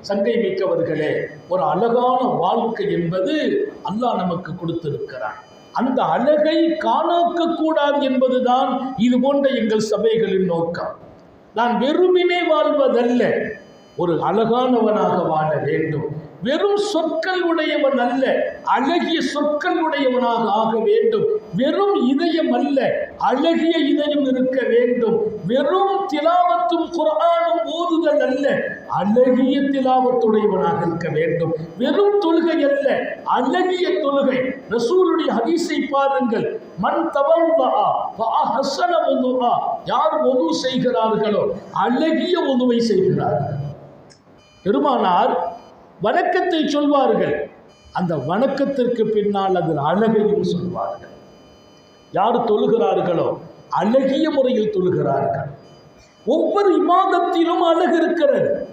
சங்கை மிக்கவர்களே ஒரு அழகான வாழ்க்கை என்பது அல்லாஹ் நமக்கு கொடுத்திருக்கிறான். அந்த அழகை காணாக்க கூடாது என்பதுதான் இது போன்ற எங்கள் சபைகளின் நோக்கம். நான் வெறுமினே வாழ்வதல்ல ஒரு அழகானவனாக வாழ வேண்டும். வெறும் சொற்கள் உடையவன் அல்ல அழகிய சொற்கள் உடையவனாக ஆக வேண்டும். வெறும் இதயம் அல்ல அழகிய இதயம் இருக்க வேண்டும். வெறும் திலாவத்தும் குரானும் ஓதுதல் அல்ல அழகிய திலாவத்துடையவனாக இருக்க வேண்டும். வெறும் தொழுகை அல்ல அழகிய தொழுகை. ரசூலுடைய ஹதீஸை பாருங்கள். மண் தவழ்வா ஹசன யார் ஒது செய்கிறார்களோ அழகிய ஒதுவை செய்கிறார்கள். பெருமானார் வணக்கத்தை சொல்வார்கள். அந்த வணக்கத்திற்கு பின்னால் அதில் அழகையும் சொல்வார்கள். யார் தொழுகிறார்களோ அழகிய முறையில் தொழுகிறார்கள். ஒவ்வொரு இமாதத்திலும் அழகு இருக்கிறது.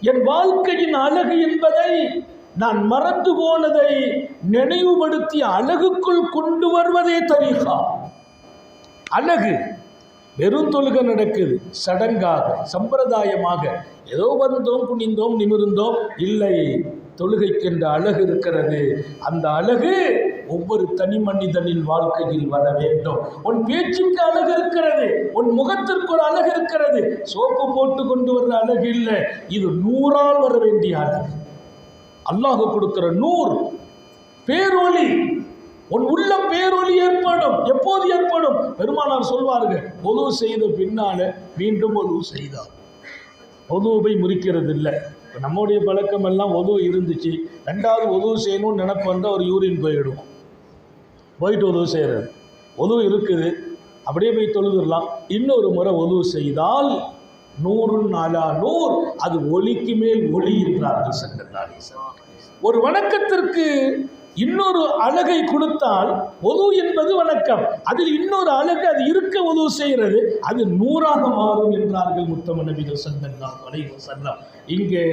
என் வாழ்க்கையின் அழகு என்பதை நான் மறந்து போனதை நினைவுபடுத்தி அழகுக்குள் கொண்டு வருவதே தரீகா. அழகு. வெறும் தொழுகை நடக்குது. சடங்காக சம்பிரதாயமாக. ஏதோ வந்தோம் குனிந்தோம் நிமிர்ந்தோம். இல்லை தொழுகைக்கென்ற அழகு இருக்கிறது. அந்த அழகு ஒவ்வொரு தனி மனிதனின் வாழ்க்கையில் வர வேண்டும். உன் பேச்சுக்கு அழகு இருக்கிறது. உன் முகத்திற்கு ஒரு அழகு இருக்கிறது. சோப்பு போட்டு கொண்டு வர்ற அழகு இல்லை. இது நூறால் வர வேண்டிய அழகு. அல்லாஹ் கொடுக்கிற நூறு பேரொளி. உன் உள்ள பேரொலி ஏற்பாடு ஏற்படும். பெருமானார் சொல்வார்கள் ஒது செய்த பின்னால மீண்டும் ஒது செய்தார் ஒதுவை முறிக்கிறது இல்லை இப்போ நம்முடைய பழக்கம் எல்லாம் உதவு இருந்துச்சு. ரெண்டாவது உதவு செய்யணும்னு நினப்பு வந்தால் ஒரு யூரின் போயிடும். போயிட்டு உதவு செய்கிறது உதவு இருக்குது. அப்படியே போய் தொழுதுடலாம். இன்னொரு முறை உதவு செய்தால் நூறு நாலா நூறு அது ஒலிக்கு மேல் ஒளி என்றார்கள் சங்கத்தாடி ஒரு வணக்கத்திற்கு இன்னொரு அழகை கொடுத்தால் ஒது என்பது வணக்கம். அதில் இன்னொரு அழகு அது இருக்க உதவு செய்கிறது. அது நூறாக மாறும் என்றார்கள் முத்தம நபிகள் சல்லல்லாஹு அலைஹி வஸல்லம். இங்கே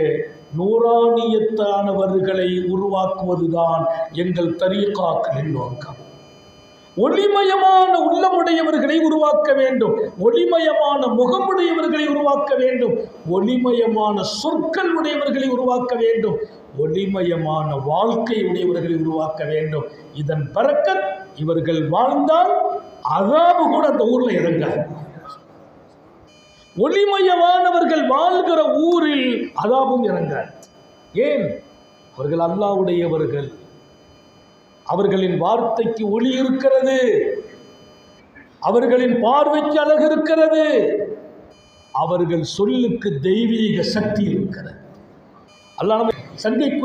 நூறானியத்தானவர்களை உருவாக்குவதுதான் எங்கள் தரியக்காக்களின் நோக்கம் ஒளிமயமான உள்ளமுடையவர்களை உருவாக்க வேண்டும். ஒளிமயமான முகமுடையவர்களை உருவாக்க வேண்டும். ஒளிமயமான சொற்கள் உடையவர்களை உருவாக்க வேண்டும். ஒளிமயமான வாழ்க்கை உடையவர்களை உருவாக்க வேண்டும். இதன் பறக்கத் இவர்கள் வாழ்ந்தால் அதாபு கூட அந்த ஊர்ல இறங்காது. ஒளிமயமானவர்கள் வாழ்கிற ஊரில் அதாபும் இறங்காது. ஏன்? அவர்கள் அல்லாவுடையவர்கள் அவர்களின் வார்த்தைக்கு ஒளி இருக்கிறது. அவர்களின் பார்வைக்கு அழகு இருக்கிறது. அவர்கள் சொல்லுக்கு தெய்வீக சக்தி இருக்கிறது. அல்லாஹ் સંદીપ